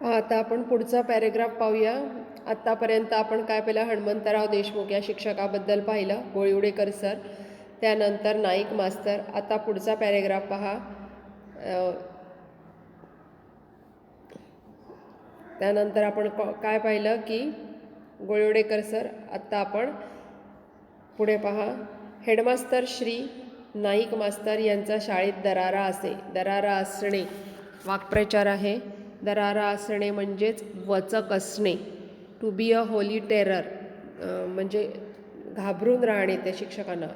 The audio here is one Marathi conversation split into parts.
आता आपण पुढचा पॅरेग्राफ पाहूया. आत्तापर्यंत आपण काय पहिलं हणमंतराव देशमुख या शिक्षकाबद्दल पाहिलं गोळीवडेकर सर त्यानंतर नाईक मास्तर. आता पुढचा पॅरेग्राफ पहा. त्यानंतर आपण काय पाहिलं की गोळीवडेकर सर आत्ता आपण पुढे पहा. हेडमास्तर श्री नाईक मास्तर यांचा शाळेत दरारा असे दरारा असणे वाक्प्रचार आहे. दरारा असणे म्हणजेच वचक असणे. To be a holy terror म्हणजे घाबरून राहणे त्या शिक्षकांना.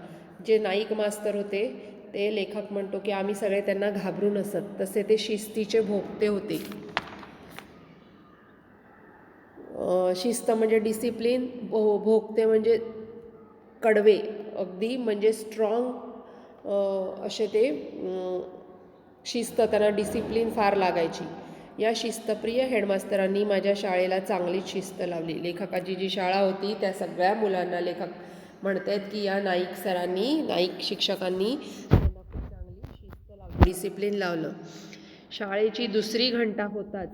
जे नाईक मास्तर होते ते लेखक म्हणतो की आम्ही सगळे त्यांना घाबरून असत. तसे ते शिस्तीचे भोगते होते. शिस्त म्हणजे डिसिप्लिन भो भोगते म्हणजे कडवे. अगदी म्हणजे स्ट्रॉंग असे ते शिस्त त्यांना डिसिप्लिन फार लागायची. या शिस्तप्रिय हेडमास्तरांनी माझ्या शाळेला चांगलीच शिस्त लावली. लेखकाची जी शाळा होती त्या सगळ्या मुलांना लेखक म्हणत आहेत की या नाईक सरांनी नाईक शिक्षकांनी त्यांना खूप चांगली शिस्त लावली डिसिप्लिन लावलं. शाळेची दुसरी घंटा होताच.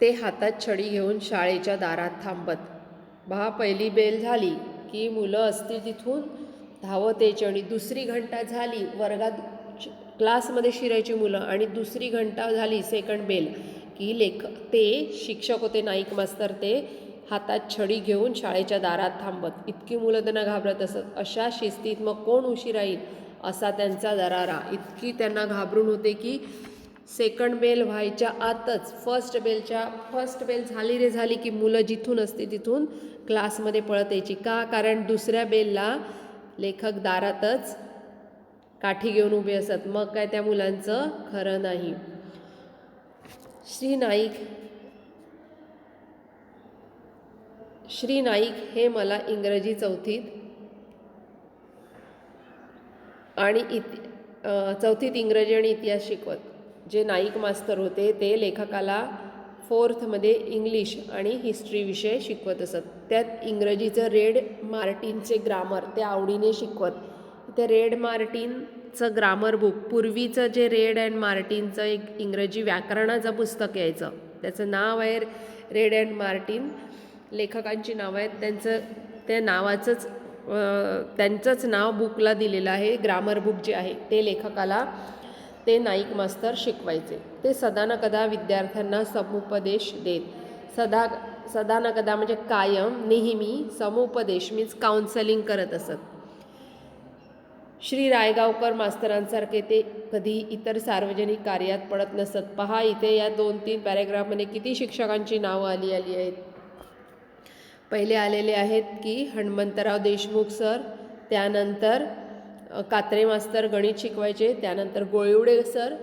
ते हातात छडी घेऊन शाळेच्या दारात थांबत. बहा पहिली बेल झाली की मुलं असतील तिथून धावत यायची आणि दुसरी घंटा झाली वर्गात क्लासमध्ये शिरायची मुलं आणि दुसरी घंटा झाली सेकंड बेल. की लेख ते शिक्षक होते नाईक मास्तर ते हातात छडी घेऊन शाळेच्या दारात थांबत. इतकी मुलं त्यांना घाबरत असत. अशा शिस्तीत मग कोण उशिरा येईल असा त्यांचा दरारा. इतकी त्यांना घाबरून होते की सेकंड बेल व्हायच्या आतच फर्स्ट बेलच्या फर्स्ट बेल झाली रे झाली की मुलं जिथून असते तिथून क्लासमध्ये पळत यायची. का? कारण दुसऱ्या बेलला लेखक दारातच काठी घेऊन उभे असत. मग काय त्या मुलांचं खरं नाही. श्री नाईक श्री नाईक हे मला इंग्रजी चौथीत आणि इति चौथीत इंग्रजी आणि इतिहास शिकवत. जे नाईक मास्तर होते ते लेखकाला फोर्थमध्ये इंग्लिश आणि हिस्ट्री विषय शिकवत असत. त्यात इंग्रजीचं रेड मार्टिनचे ग्रामर ते आवडीने शिकवत. ते रेड मार्टिनचं ग्रामर बुक पूर्वीचं जे रेड अँड मार्टिनचं एक इंग्रजी व्याकरणाचं पुस्तक यायचं. त्याचं नाव आहे रेड अँड मार्टिन. लेखकांची नावं आहेत. त्यांचं त्या नावाचंच त्यांचंच नाव बुकला दिलेलं आहे. ग्रामर बुक जे आहे ते लेखकाला ते नाईक मास्तर शिकवायचे. ते सदानकदा विद्यार्थ्यांना समुपदेश देत. सदा सदानकदा म्हणजे कायम नेहमी समुपदेश मीन्स काउन्सलिंग करत असत. श्री रायगावकर मास्तरांसारखे ते कधी इतर सार्वजनिक कार्यात पडत नसत. पहा इथे या दोन तीन पॅरेग्राफमध्ये किती शिक्षकांची नावं आली आली आहेत. पहिले आलेले आहेत की हणमंतराव देशमुख सर त्यानंतर कात्रे मास्तर गणित शिकवायचे त्यानंतर गोळिवडे सर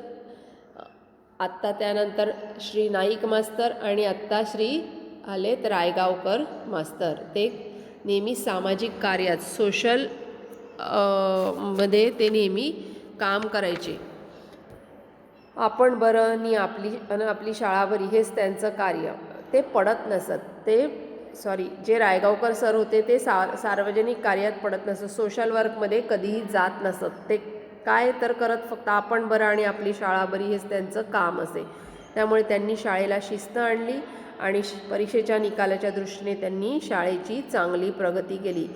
आत्ता त्यानंतर श्री नाईक मास्तर आणि आत्ता श्री आलेत रायगावकर मास्तर. ते नेहमी सामाजिक कार्यात सोशलमध्ये ते नेहमी काम करायचे. आपण बरं आणि आपली आणि आपली शाळा बरी हेच त्यांचं कार्य. ते पडत नसत. ते सॉरी जे रायगावकर सर होते ते सा सार्वजनिक कार्यात पडत नसत. सोशल वर्कमध्ये कधीही जात नसत. ते काय तर करत फक्त आपण बरं आणि आपली शाळा बरी हेच त्यांचं काम असे. त्यामुळे त्यांनी शाळेला शिस्त आणली आणि श- परीक्षेच्या निकालाच्या दृष्टीने त्यांनी शाळेची चांगली प्रगती केली.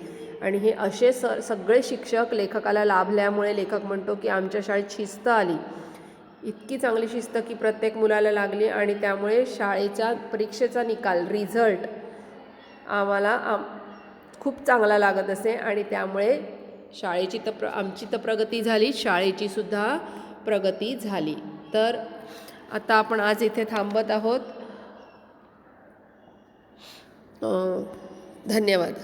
आणि हे असे स सगळे शिक्षक लेखकाला लाभल्यामुळे लेखक म्हणतो की आमच्या शाळेत शिस्त आली. इतकी चांगली शिस्त की प्रत्येक मुलाला लागली आणि त्यामुळे शाळेच्या परीक्षेचा निकाल रिझल्ट आम्हाला आम खूप चांगला लागत असे आणि त्यामुळे शाळेची तर प्र आमची तर प्रगती झाली शाळेची सुद्धा प्रगती झाली. तर आता आपण आज इथे थांबत आहोत. धन्यवाद.